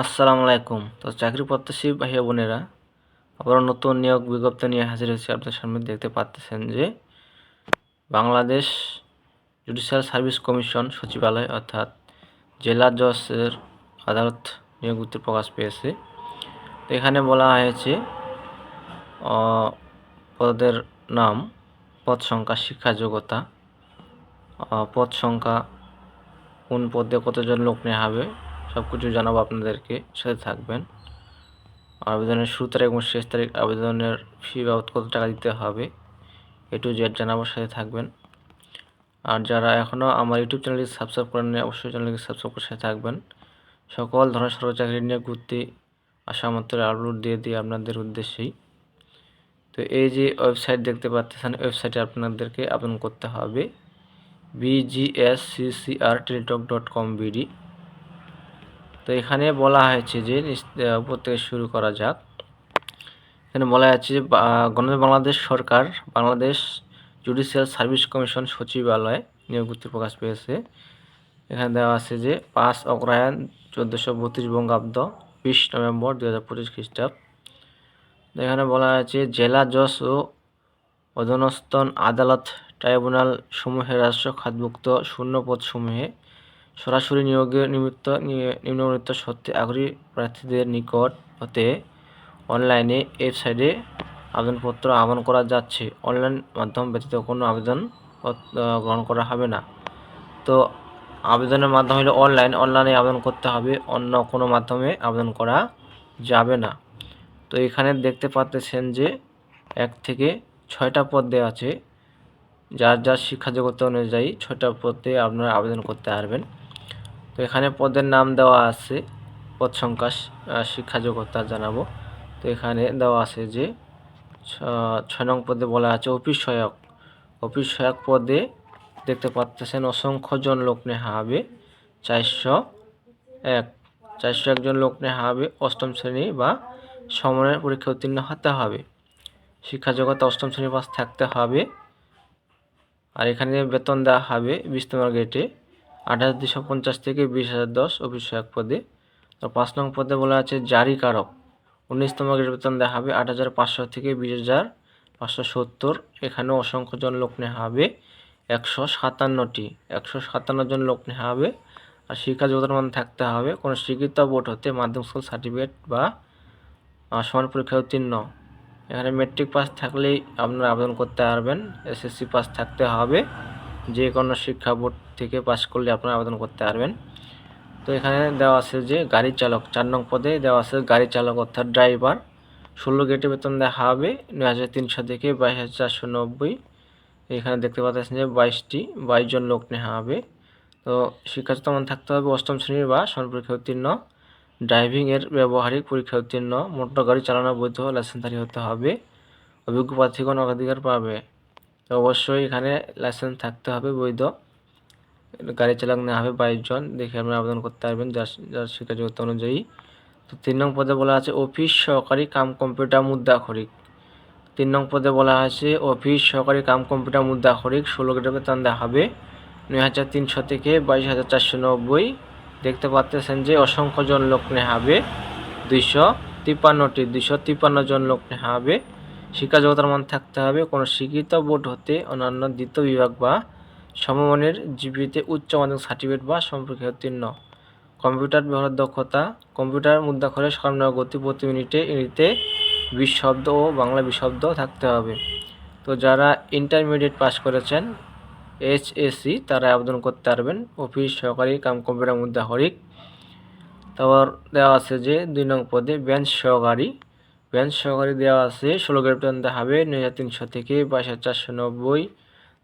আসসালামু আলাইকুম। তো চাকরি প্রত্যাশী ভাইয়া বোনেরা, আবারও নতুন নিয়োগ বিজ্ঞপ্তি নিয়ে হাজির হয়েছে আপনার সামনে। দেখতে পাচ্ছেন যে বাংলাদেশ জুডিশিয়াল সার্ভিস কমিশন সচিবালয় অর্থাৎ জেলা জজের আদালত নিয়োগ বিজ্ঞপ্তি প্রকাশ পেয়েছে। তো এখানে বলা হয়েছে পদের নাম, পদ সংখ্যা, শিক্ষা যোগ্যতা পদ সংখ্যা, কোন পদে কতজন লোক নেওয়া হবে সব কিছু জানাব আপনাদেরকে, সাথে থাকবেন। আবেদনের শুরু তারিখ এবং শেষ তারিখ, আবেদনের ফি বাবদ কত টাকা দিতে হবে, এ টু জেড জানাব, সাথে থাকবেন। আর যারা এখনও আমার ইউটিউব চ্যানেলটি সাবস্ক্রাইব করেন অবশ্যই চ্যানেলকে সাবস্ক্রাইব করে সাথে থাকবেন। সকল ধরনের সরকারি চাকরি নিয়ে ঘুরতে আসা মাত্র আপলোড দিয়ে দিই আপনাদের উদ্দেশ্যেই। তো এই যে ওয়েবসাইট দেখতে পাচ্ছেন ওয়েবসাইটে আপনাদেরকে আবেদন করতে হবে BGSCCR Teletalk dot com BD তো এখানে বলা হয়েছে যে উপর থেকে শুরু করা যাক। এখানে বলা আছে যে গণতন্ত্র বাংলাদেশ সরকার, বাংলাদেশ জুডিশিয়াল সার্ভিস কমিশন সচিবালয় নিয়োগ প্রকাশ পেয়েছে। এখানে দেওয়া আছে যে, পাঁচ অগ্রহায়ণ চোদ্দোশো বত্রিশ বঙ্গাব্দ বিশ নভেম্বর দু হাজার পঁচিশ খ্রিস্টাব্দ। এখানে বলা আছে জেলা জজ ও অধনস্থন আদালত ট্রাইব্যুনাল সমূহে রাষ্ট্র খাতভুক্ত শূন্য পদসমূহে সরাসরি নিয়োগের নিমিত্ত নি- নিম্নবর্ণিত সত্যি আগ্রহী প্রার্থীদের নিকট হতে অনলাইনে ওয়েবসাইটে আবেদনপত্র আহ্বান করা যাচ্ছে। অনলাইন মাধ্যম ব্যতীত কোনো আবেদন গ্রহণ করা হবে না। তো আবেদনের মাধ্যম হলো অনলাইন। অনলাইনে আবেদন করতে হবে, অন্য কোনো মাধ্যমে আবেদন করা যাবে না। তো এখানে দেখতে পাচ্ছেন যে এক থেকে ছয়টা পদ দেওয়া আছে। যার যার শিক্ষা যোগ্যতা অনুযায়ী ছয়টা পদে আপনারা আবেদন করতে পারবেন। তো এখানে পদের নাম দেওয়া আছে, পদ সংখ্যা শিক্ষা যোগ্যতা জানাব। তো এখানে দেওয়া আছে যে ছয় নং পদে বলা আছে অফিস সহায়ক অফিস সহায়ক পদে দেখতে পাচ্ছেন অসংখ্য জন লোক নেওয়া হবে। চারশো এক, চারশো একজন লোক নেওয়া হবে অষ্টম শ্রেণি বা সমনের পরীক্ষা উত্তীর্ণ হতে হবে। শিক্ষা জগতে অষ্টম শ্রেণি পাস থাকতে হবে। আর এখানে বেতন দেওয়া হবে বিশ নম্বর গেটে হাজার দুশো পঞ্চাশ থেকে বিশ হাজার দশ অফিস সহায়ক পদে। তো পাঁচ নং পদে বলা আছে জারিকারক উনিশতম গেটের বেতন হবে আট হাজার পাঁচশো থেকে বিশ হাজার পাঁচশো সত্তর। এখানেও অসংখ্য জন লোক নেওয়া হবে একশো সাতান্নটি, একশো সাতান্ন জন লোক নেওয়া হবে আর শিক্ষা যোগ্যতার মান থাকতে হবে। কোনো স্বীকৃত বোর্ড হতে মাধ্যমিক স্কুল সার্টিফিকেট বা সমান পরীক্ষায় উত্তীর্ণ। এখানে মেট্রিক পাস থাকলেই আপনারা আবেদন করতে পারবেন। এসএসসি পাস থাকতে হবে। যে কোনো শিক্ষা বোর্ড থেকে পাস করলে আপনারা আবেদন করতে পারবেন। তো এখানে দেওয়া আছে যে গাড়ি চালক, চার নং পদে দেওয়া আছে গাড়ি চালক অর্থাৎ ড্রাইভার। ষোলো গেটে বেতন দেওয়া হবে নয় হাজার তিনশো থেকে বাইশ হাজার চারশো নব্বই। এখানে দেখতে পাচ্ছেন যে বাইশটি, বাইশ জন লোক নেওয়া হবে। তো শিক্ষাগত মান থাকতে হবে অষ্টম শ্রেণির বা পরীক্ষা উত্তীর্ণ। ড্রাইভিং এর ব্যবহারিক পরীক্ষা উত্তীর্ণ। মোটর গাড়ি চালানোর বৈধ লাইসেন্সধারী হতে হবে। অভিজ্ঞ প্রার্থীগণ অগ্রাধিকার পাবে। অবশ্যই এখানে লাইসেন্স থাকতে হবে বৈধ। গাড়ি চালক নেওয়া হবে বাইশ জন। দেখে আপনি আবেদন করতে পারবেন যার যার শিক্ষা যোগ্যতা অনুযায়ী। তো তিন নং পদে বলা আছে, অফিস সহকারী কাম কম্পিউটার মুদ্রা খরিক। তিন নং পদে বলা আছে, অফিস সহকারী কাম কম্পিউটার মুদ্রা খরিক, ষোলো গ্রেড বেতন দেওয়া হবে। নয় হাজার তিনশো থেকে বাইশ হাজার চারশো নব্বই। দেখতে পাচ্ছেন যে অসংখ্য জন লোক নেওয়া হবে। দুইশো তিপ্পান্নটি, দুইশো তিপ্পান্ন জন লোক নেওয়া হবে। শিক্ষা মান থাকতে হবে। কোনো স্বীকৃত বোর্ড হতে অন্যান্য দ্বিতীয় বিভাগ বা সমমানের জীবিতে উচ্চ মাধ্যমিক সার্টিফিকেট বা সম্পর্কে উত্তীর্ণ। কম্পিউটার ব্যবহার দক্ষতা, কম্পিউটার মুদ্রা মুদ্রাক্ষরের সর্বনিম্ন গতি, প্রতি মিনিটে ইংরেজিতে বিশ শব্দ ও বাংলা বিশ শব্দ থাকতে হবে। তো যারা ইন্টারমিডিয়েট পাস করেছেন এইচ এইচএসসি তারা আবেদন করতে পারবেন। অফিস সহকারী কাম কম্পিউটার মুদ্রা মুদ্রাক্ষরিক তারপর দেওয়া আছে যে দুই নং পদে বেঞ্চ সহকারী। বেঞ্চ সহকারী দেওয়া আছে। ষোলো গ্রেড পর্যন্ত হবে নয় হাজার তিনশো থেকে বাইশ হাজার চারশো নব্বই।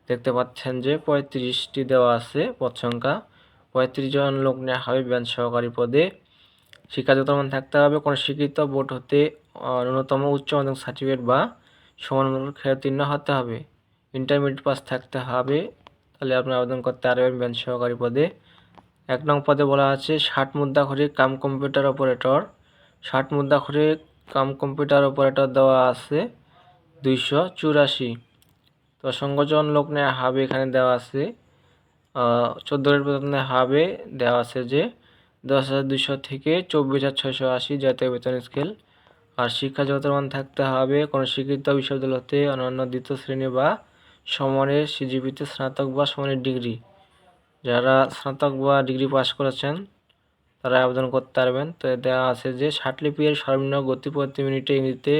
দেখতে পাচ্ছেন যে পঁয়ত্রিশটি দেওয়া আছে পদ সংখ্যা পঁয়ত্রিশ জন লোক নেওয়া হবে বেঞ্চ সহকারী পদে। শিক্ষাগত মান থাকতে হবে কোনো স্বীকৃত বোর্ড হতে ন্যূনতম উচ্চ মাধ্যমিক সার্টিফিকেট বা সমান উত্তীর্ণ হতে হবে। ইন্টারমিডিয়েট পাস থাকতে হবে। তাহলে আপনি আবেদন করতে পারবেন বেঞ্চ সহকারী পদে। এক নং পদে বলা আছে, ষাট মুদ্রা মুদ্রাক্ষরিক কাম কম্পিউটার অপারেটর। ষাট মুদ্রা মুদ্রাক্ষরিক কাম কম্পিউটার অপারেটর দেওয়া আছে, দুইশো চুরাশি। তো লোক নেওয়া হবে এখানে দেওয়া আছে চোদ্দ বেতনে হাবে, দেওয়া আছে যে দশ হাজার দুশো থেকে চব্বিশ হাজার ছয়শো আশি জাতীয় বেতন স্কেল আর শিক্ষা জগতের মান থাকতে হবে কোনো স্বীকৃত বিশ্ববিদ্যালয় হতে অন্যান্য দ্বিতীয় শ্রেণি বা সমানের সিজিপিতে স্নাতক বা সমানের ডিগ্রি। যারা স্নাতক বা ডিগ্রি পাস করেছেন তারা আবেদন করতে পারবেন। তো দেওয়া আছে যে ষাটলিপির সর্বনিম্ন গতি প্রতি মিনিটে ইংরেজিতে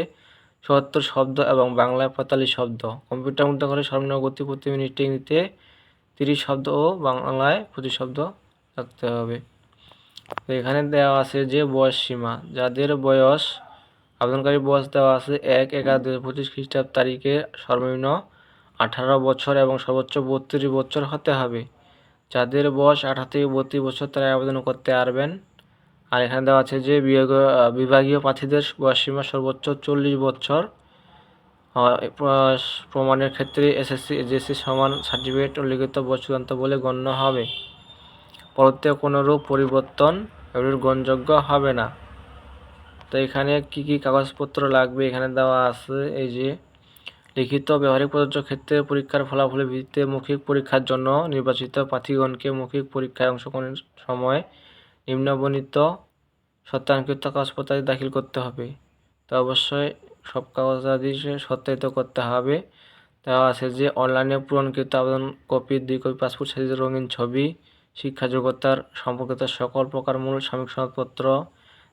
চুয়াত্তর শব্দ এবং বাংলায় পঁয়তাল্লিশ শব্দ। কম্পিউটার করে সর্বনিম্ন গতি প্রতি মিনিটে ইংরেজিতে তিরিশ শব্দ ও বাংলায় পঁচিশ শব্দ রাখতে হবে। তো এখানে দেওয়া আছে যে বয়স সীমা। যাদের বয়স আবেদনকারী বয়স দেওয়া আছে এক এগারো দু হাজার পঁচিশ খ্রিস্টাব্দ তারিখে সর্বনিম্ন আঠারো বছর এবং সর্বোচ্চ বত্রিশ বছর হতে হবে। যাদের বয়স আঠারো থেকে বত্রিশ বছর তারা আবেদন করতে পারবেন। আর এখানে দেওয়া আছে যে বিভাগীয় প্রার্থীদের বয়সসীমা সর্বোচ্চ চল্লিশ বছর। প্রমাণের ক্ষেত্রে এসএসসি এজএসসি সমান সার্টিফিকেট উল্লিখিত চূড়ান্ত বলে গণ্য হবে। পরবর্তী কোনোরূপ পরিবর্তন এগুলির গ্রহণযোগ্য হবে না। তো এখানে কি কি কাগজপত্র লাগবে? এখানে দেওয়া আছে এই যে লিখিত ব্যবহারিক প্রযোজ্য ক্ষেত্রে পরীক্ষার ফলাফলের ভিত্তিতে মৌখিক পরীক্ষার জন্য নির্বাচিত প্রার্থীগণকে মৌখিক পরীক্ষায় অংশগ্রহণের সময় নিম্নবর্ণিত সত্যায়নকৃত কাগজপত্র দাখিল করতে হবে। তা অবশ্যই সব কাগজাদি সত্যায়িত করতে হবে। দেওয়া আছে যে, অনলাইনে পূরণকৃত আবেদন কপি, দুই কপি, পাসপোর্ট সাইজের রঙিন ছবি, শিক্ষা যোগ্যতার সম্পর্কিত সকল প্রকার মূল সাময়িক সনদপত্র,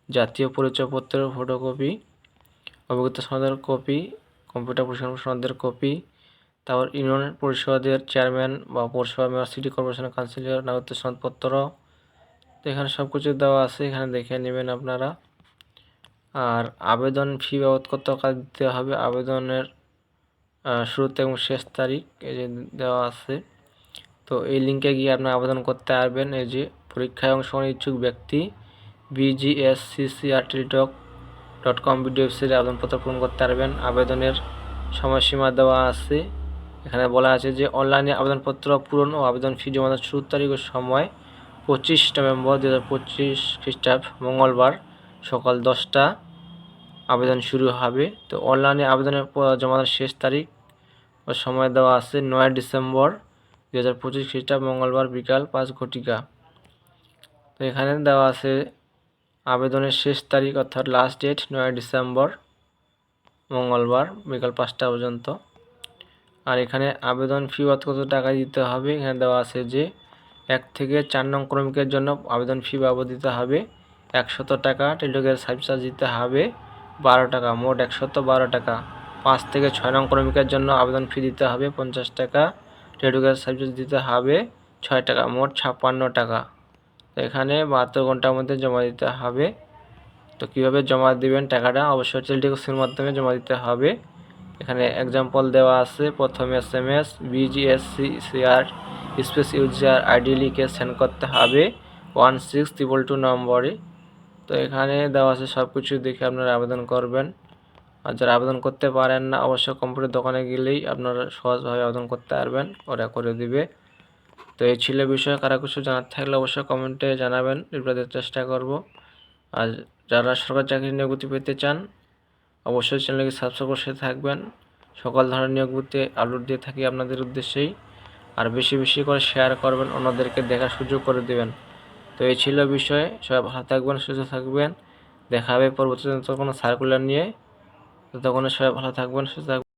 জাতীয় পরিচয়পত্রের ফটোকপি, অভিজ্ঞতা সনদের কপি কম্পিউটার পরিষেবা সনদের কপি, তারপর ইউনিয়ন পরিষদের চেয়ারম্যান বা পৌরসভা মেয়র, সিটি কর্পোরেশনের কাউন্সিলর নাগরিক সনদপত্র। তো এখানে সব কিছু দেওয়া আছে, এখানে দেখে নেবেন আপনারা। আর আবেদন ফি বাবদ কত টাকা দিতে হবে? আবেদনের শুরুতে এবং শেষ তারিখ এই যে দেওয়া আছে। তো এই লিঙ্কে গিয়ে আপনি আবেদন করতে পারবেন। এই যে পরীক্ষায় অংশগ্রহণ ইচ্ছুক ব্যক্তি BGSCCRT doc dot com video ওয়েবসাইটে আবেদনপত্র পূরণ করতে পারবেন। আবেদনের সময়সীমা দেওয়া আছে। এখানে বলা আছে যে, অনলাইনে আবেদনপত্র পূরণ ও আবেদন ফি জমা দেওয়ার শুরুর তারিখ ও সময় পঁচিশ নভেম্বর দু হাজার পঁচিশ খ্রিস্টাব্দ, মঙ্গলবার সকাল দশটা আবেদন শুরু হবে। তো অনলাইনে আবেদনের জমা শেষ তারিখ ও সময় দেওয়া আছে নয় ডিসেম্বর দু হাজার পঁচিশ খ্রিস্টাব্দ, মঙ্গলবার বিকাল পাঁচ ঘটিকা। তো এখানে দেওয়া আছে আবেদনের শেষ তারিখ অর্থাৎ লাস্ট ডেট নয় ডিসেম্বর, মঙ্গলবার, বিকাল পাঁচটা পর্যন্ত। আর এখানে আবেদন ফি কত টাকা দিতে হবে? এখানে দেওয়া আছে যে, এক থেকে চার নং ক্রমিকের জন্য আবেদন ফি বাবদ দিতে হবে। একশত টাকা টেলিটকের সার্ভিস চার্জ দিতে হবে। বারো টাকা, মোট একশত বারো টাকা। পাঁচ থেকে ছয় নং ক্রমিকের জন্য আবেদন ফি দিতে হবে, পঞ্চাশ টাকা। টেলিটকের সার্ভিস দিতে হবে, ছয় টাকা, মোট ছাপ্পান্ন টাকা। তো এখানে বাহাত্তর ঘণ্টার মধ্যে জমা দিতে হবে। তো কীভাবে জমা দিবেন টাকাটা? অবশ্যই টেলিটকের মাধ্যমে জমা দিতে হবে। এখানে এক্সাম্পল দেওয়া আছে। প্রথমে S M S BGSC CR space user ID লিখে সেন্ড করতে হবে। ওয়ান সিক্স ট্রিপল টু নম্বরে। তো এখানে দেওয়া আছে সব কিছু দেখে আপনারা আবেদন করবেন। আর যারা আবেদন করতে পারেন না, অবশ্যই কম্পিউটার দোকানে গেলেই আপনারা সহজভাবে আবেদন করতে পারবেন। ওরা করে দিবে। তো এই ছিল বিষয়ে। কারা কিছু জানার থাকলে অবশ্যই কমেন্টে জানাবেন। রিপ্লাই দেওয়ার চেষ্টা করব। আর যারা সরকারি চাকরি নিয়োগতি পেতে চান, অবশ্যই চ্যানেলকে সাবস্ক্রাইব করে থাকবেন। সকল ধরনের নিয়োগগুলিতে আপলোড দিয়ে থাকি আপনাদের উদ্দেশ্যেই। আর বেশি বেশি করে শেয়ার করবেন, অন্যদেরকে দেখার সুযোগ করে দেবেন। তো এই ছিল বিষয়ে। সবাই ভালো থাকবেন, সুস্থ থাকবেন। দেখা হবে পরবর্তীতে কোনো সার্কুলার নিয়ে। ততক্ষণে সবাই ভালো থাকবেন, সুস্থ থাকবেন।